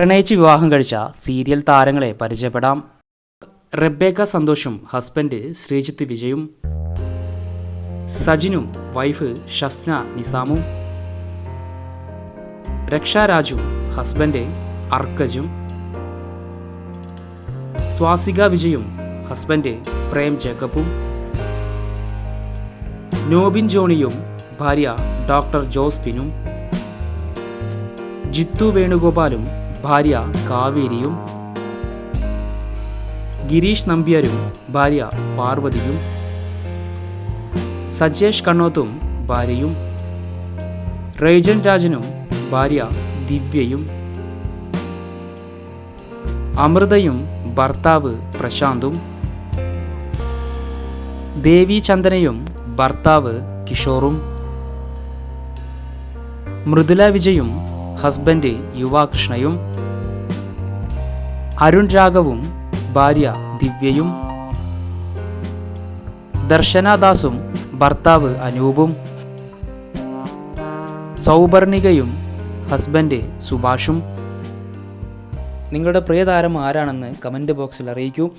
പ്രണയിച്ച് വിവാഹം കഴിച്ച സീരിയൽ താരങ്ങളെ പരിചയപ്പെടാം. റെബേക്ക സന്തോഷും ഹസ്ബൻഡ് ശ്രീജിത്ത് വിജയും. സജിനും വൈഫ് ഷഫ്ന നിസാമും. രക്ഷാരാജും ഹസ്ബൻഡ് അർക്കജും. സ്വാസിക വിജയും ഹസ്ബൻഡ് പ്രേം ജേക്കബും. നോബിൻ ജോണിയും ഭാര്യ ഡോക്ടർ ജോസ്ഫിനും. ജിത്തു വേണുഗോപാലും ഭാര്യ കാവേരിയും ഗിരീഷ് നമ്പ്യാരും ഭാര്യ പാർവതിയും സജേഷ് കണ്ണോത്തും ഭാര്യയും റേജൻ രാജനും ഭാര്യ ദിവ്യയും അമൃതയും ഭർത്താവ് പ്രശാന്തും ദേവി ചന്ദനയും ഭർത്താവ് കിഷോറും മൃദുല വിജയും ഹസ്ബൻഡ് യുവാകൃഷ്ണയും അരുൺ രാഘവും ഭാര്യ ദിവ്യയും ദർശനദാസും ഭർത്താവ് അനൂപും സൗപർണികയും ഹസ്ബൻഡ് സുഭാഷും. നിങ്ങളുടെ പ്രിയതാരം ആരാണെന്ന് കമന്റ് ബോക്സിൽ അറിയിക്കൂ.